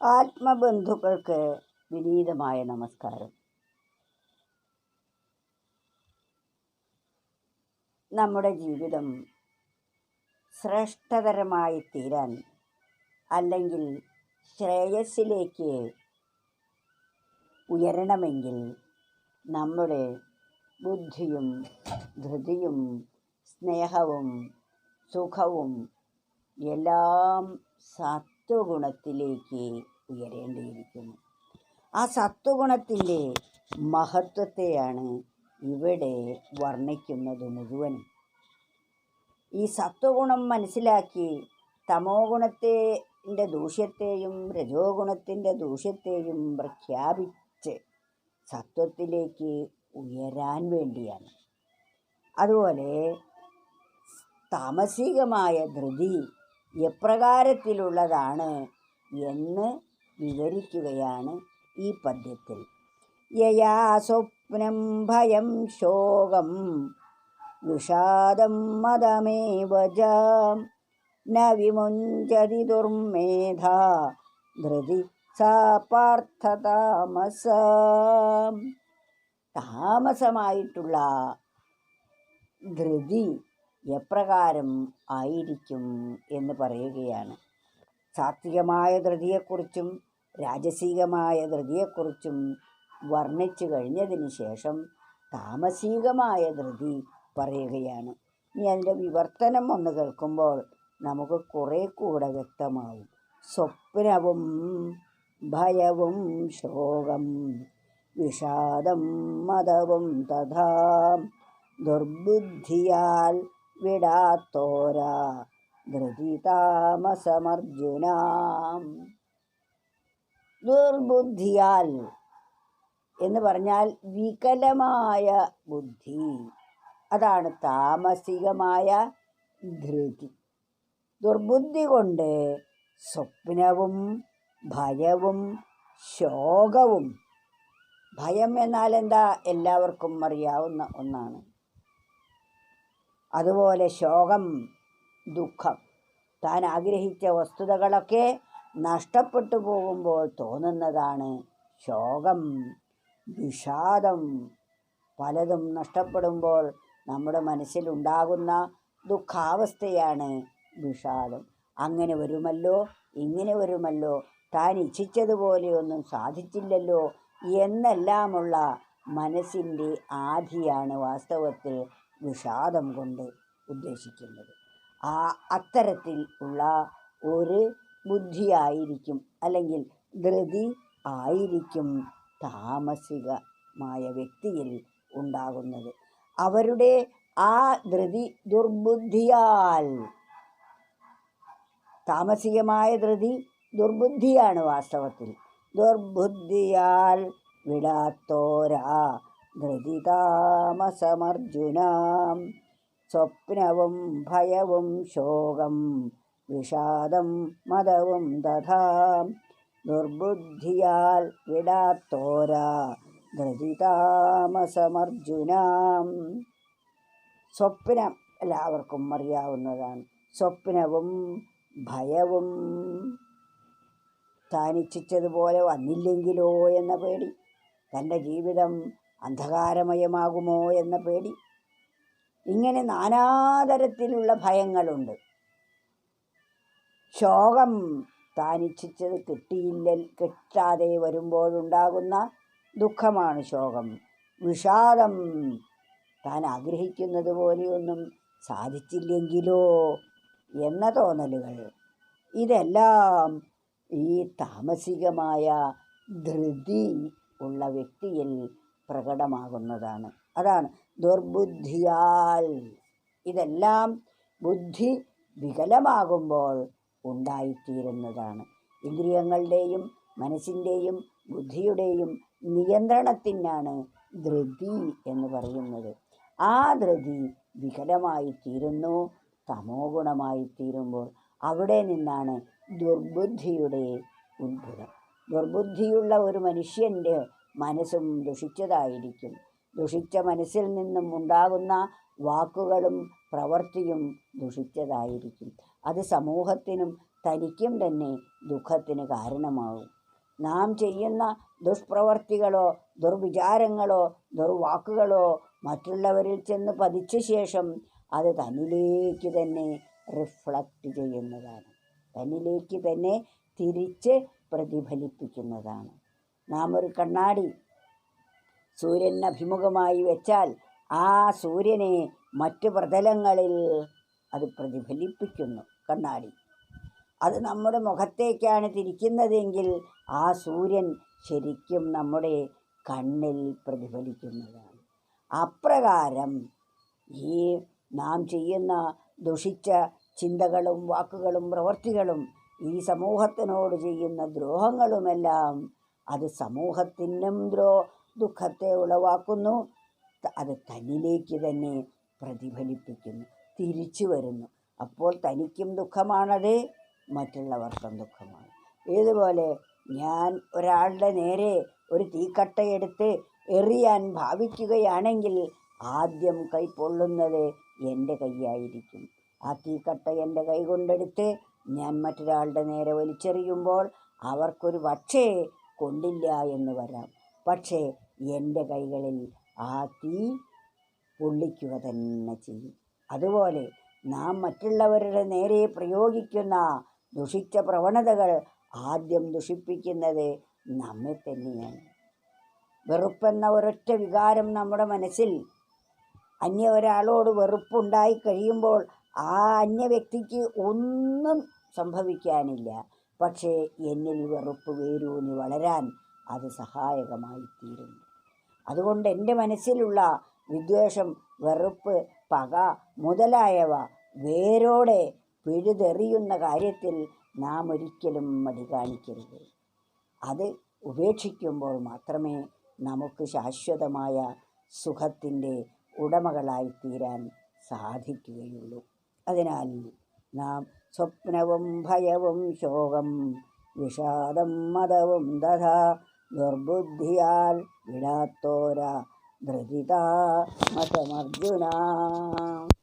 ആത്മബന്ധുക്കൾക്ക് വിനീതമായ നമസ്കാരം. നമ്മുടെ ജീവിതം ശ്രേഷ്ഠതരമായി തീരാൻ അല്ലെങ്കിൽ ശ്രേയസ്സിലേക്ക് ഉയരണമെങ്കിൽ നമ്മുടെ ബുദ്ധിയും ധൃതിയും സ്നേഹവും സുഖവും എല്ലാം സത്വഗുണത്തിലേക്ക് ഉയരേണ്ടിയിരിക്കുന്നു. ആ സത്വഗുണത്തിന്റെ മഹത്വത്തെയാണ് ഇവിടെ വർണിക്കുന്നത് മുഴുവനും. ഈ സത്വഗുണം മനസ്സിലാക്കി തമോ ഗുണത്തിന്റെ ദൂഷ്യത്തെയും രജോ ഗുണത്തിന്റെ ദൂഷ്യത്തെയും പ്രഖ്യാപിച്ച് സത്വത്തിലേക്ക് ഉയരാൻ വേണ്ടിയാണ്. അതുപോലെ താമസികമായ ധൃതി എപ്രകാരത്തിലുള്ളതാണ് എന്ന് വിവരിക്കുകയാണ് ഈ പദ്യത്തിൽ. യയാ സ്വപ്നം ഭയം ശോകം വിഷാദം മതമേ വജാം ന വിമുഞ്ചതി ദുർമേധ ധൃതി സാ താമസമായിട്ടുള്ള ധൃതി എപ്രകാരം ആയിരിക്കും എന്ന് പറയുകയാണ്. സാത്വികമായ ധൃതിയെക്കുറിച്ചും രാജസികമായ ധൃതിയെക്കുറിച്ചും വർണിച്ചു കഴിഞ്ഞതിന് ശേഷം താമസികമായ ധൃതി പറയുകയാണ്. ഇനി അതിന്റെ വിവർത്തനം ഒന്ന് കേൾക്കുമ്പോൾ നമുക്ക് കുറേ കൂടെ വ്യക്തമാവും. സ്വപ്നവും ഭയവും ശോകം വിഷാദം മതവും തഥാ ദുർബുദ്ധിയാൽ വിടാത്തോരാ ധൃതി താമസമർജുന ദുർബുദ്ധിയാൽ എന്ന് പറഞ്ഞാൽ വികലമായ ബുദ്ധി. അതാണ് താമസികമായ ധൃതി. ദുർബുദ്ധി കൊണ്ട് സ്വപ്നവും ഭയവും ശോകവും. ഭയം എന്നാൽ എന്താ? എല്ലാവർക്കും അറിയാവുന്ന ഒന്നാണ്. അതുപോലെ ശോകം ദുഃഖം. താൻ ആഗ്രഹിച്ച വസ്തുതകളൊക്കെ നഷ്ടപ്പെട്ടു പോകുമ്പോൾ തോന്നുന്നതാണ് ശോകം വിഷാദം. പലതും നഷ്ടപ്പെടുമ്പോൾ നമ്മുടെ മനസ്സിലുണ്ടാകുന്ന ദുഃഖാവസ്ഥയാണ് വിഷാദം. അങ്ങനെ വരുമല്ലോ ഇങ്ങനെ വരുമല്ലോ താൻ ഇച്ഛിച്ചതുപോലെയൊന്നും സാധിച്ചില്ലല്ലോ എന്നെല്ലാമുള്ള മനസ്സിന്റെ ആധിയാണ് വാസ്തവത്തിൽ വിഷാദം കൊണ്ട് ഉദ്ദേശിക്കുന്നത്. ആ അത്തരത്തിൽ ഉള്ള ഒരു ബുദ്ധിയായിരിക്കും അല്ലെങ്കിൽ ധൃതി ആയിരിക്കും താമസികമായ വ്യക്തിയിൽ ഉണ്ടാകുന്നത്. അവരുടെ ആ ധൃതി ദുർബുദ്ധിയാൽ താമസികമായ ധൃതി ദുർബുദ്ധിയാണ് വാസ്തവത്തിൽ. ദുർബുദ്ധിയാൽ വിടാത്തോരാ ധൃതി താമസമർജുന സ്വപ്നവും ഭയവും ശോകം വിഷാദം മതവും തഥാ ദുർബുദ്ധിയാൽ വിടാത്തോരാ ധൃതിതാമസമർജുനാം. സ്വപ്നം എല്ലാവർക്കും അറിയാവുന്നതാണ്. സ്വപ്നവും ഭയവും. താനിച്ഛിച്ചതുപോലെ വന്നില്ലെങ്കിലോ എന്ന പേടി. തന്റെ ജീവിതം അന്ധകാരമയമാകുമോ എന്ന പേടി. ഇങ്ങനെ നാനാതരത്തിലുള്ള ഭയങ്ങളുണ്ട്. ശോകം താനിച്ഛിച്ചത് കിട്ടിയില്ല കിട്ടാതെ വരുമ്പോഴുണ്ടാകുന്ന ദുഃഖമാണ് ശോകം. വിഷാദം താൻ ആഗ്രഹിക്കുന്നത് പോലെയൊന്നും സാധിച്ചില്ലെങ്കിലോ എന്ന തോന്നലുകൾ. ഇതെല്ലാം ഈ താമസികമായ ധൃതി ഉള്ള വ്യക്തിയിൽ പ്രകടമാകുന്നതാണ്. അതാണ് ദുർബുദ്ധിയാൽ. ഇതെല്ലാം ബുദ്ധി വികലമാകുമ്പോൾ ഉണ്ടായിത്തീരുന്നതാണ്. ഇന്ദ്രിയങ്ങളുടെയും മനസ്സിന്റെയും ബുദ്ധിയുടെയും നിയന്ത്രണത്തിനാണ് ധൃതി എന്ന് പറയുന്നത്. ആ ധൃതി വികലമായി തീരുന്നു തമോ ഗുണമായി തീരുമ്പോൾ അവിടെ നിന്നാണ് ദുർബുദ്ധിയുടെ ഉത്ഭുതം ദുർബുദ്ധിയുള്ള ഒരു മനുഷ്യന്റെ മനസ്സും ദുഷിച്ചതായിരിക്കും. ദുഷിച്ച മനസ്സിൽ നിന്നും ഉണ്ടാകുന്ന വാക്കുകളും പ്രവൃത്തിയും ദുഷിച്ചതായിരിക്കും. അത് സമൂഹത്തിനും തനിക്കും തന്നെ ദുഃഖത്തിന് കാരണമാവും. നാം ചെയ്യുന്ന ദുഷ്പ്രവർത്തികളോ ദുർവിചാരങ്ങളോ ദുർവാക്കുകളോ മറ്റുള്ളവരിൽ ചെന്ന് പതിച്ച ശേഷം അത് തന്നിലേക്ക് തന്നെ റിഫ്ലക്റ്റ് ചെയ്യുന്നതാണ്. തന്നിലേക്ക് തന്നെ തിരിച്ച് പ്രതിഫലിപ്പിക്കുന്നതാണ്. നാം ഒരു കണ്ണാടി. സൂര്യന് അഭിമുഖമായി വെച്ചാൽ ആ സൂര്യനെ മറ്റു പ്രതലങ്ങളിൽ അത് പ്രതിഫലിപ്പിക്കുന്നു കണ്ണാടി. അത് നമ്മുടെ മുഖത്തേക്കാണ് തിരിക്കുന്നതെങ്കിൽ ആ സൂര്യൻ ശരിക്കും നമ്മുടെ കണ്ണിൽ പ്രതിഫലിക്കുന്നതാണ്. അപ്രകാരം ഈ നാം ചെയ്യുന്ന ദുഷിച്ച ചിന്തകളും വാക്കുകളും പ്രവൃത്തികളും ഈ സമൂഹത്തിനോട് ചെയ്യുന്ന ദ്രോഹങ്ങളുമെല്ലാം അത് സമൂഹത്തിനും ദ്രോ ദുഃഖത്തെ ഉളവാക്കുന്നു. അത് തന്നിലേക്ക് തന്നെ പ്രതിഫലിപ്പിക്കുന്നു തിരിച്ചു വരുന്നു. അപ്പോൾ തനിക്കും ദുഃഖമാണത് മറ്റുള്ളവർക്കും ദുഃഖമാണ്. ഇതുപോലെ ഞാൻ ഒരാളുടെ നേരെ ഒരു തീക്കട്ടയെടുത്ത് എറിയാൻ ഭാവിക്കുകയാണെങ്കിൽ ആദ്യം കൈപ്പൊള്ളുന്നത് എന്റെ കൈയായിരിക്കും. ആ തീക്കട്ട എന്റെ കൈ കൊണ്ടെടുത്ത് ഞാൻ മറ്റൊരാളുടെ നേരെ വലിച്ചെറിയുമ്പോൾ അവർക്കൊരു പക്ഷേ കൊണ്ടില്ല എന്ന് വരാം. പക്ഷേ എന്റെ കൈകളിൽ ആ തീ പൊള്ളിക്കുക തന്നെ ചെയ്യും. അതുപോലെ നാം മറ്റുള്ളവരുടെ നേരെ പ്രയോഗിക്കുന്ന ദുഷിച്ച പ്രവണതകൾ ആദ്യം ദുഷിപ്പിക്കുന്നത് നമ്മെ തന്നെയാണ്. വെറുപ്പെന്ന ഒരൊറ്റ വികാരം നമ്മുടെ മനസ്സിൽ അന്യ ഒരാളോട് വെറുപ്പുണ്ടായി കഴിയുമ്പോൾ ആ അന്യ വ്യക്തിക്ക് ഒന്നും സംഭവിക്കാനില്ല. പക്ഷേ എന്നിൽ വെറുപ്പ് വേരൂന്നി വളരാൻ അത് സഹായകമായി തീരുന്നു അതുകൊണ്ട് എന്റെ മനസ്സിലുള്ള വിദ്വേഷം വെറുപ്പ് പക മുതലായവ വേരോടെ പിഴുതെറിയുന്ന കാര്യത്തിൽ നാം ഒരിക്കലും മടി കാണിക്കരുത്. അത് ഉപേക്ഷിക്കുമ്പോൾ മാത്രമേ നമുക്ക് ശാശ്വതമായ സുഖത്തിന്റെ ഉടമകളായി തീരാൻ സാധിക്കുകയുള്ളൂ. അതിനാൽ നാം സ്വപ്നവും ഭയവും ശോകം വിഷാദം മതവും തഥാ ദുർബുദ്ധിയാൽ വിടാത്തോര ധൃതിതാ മതമർജുന.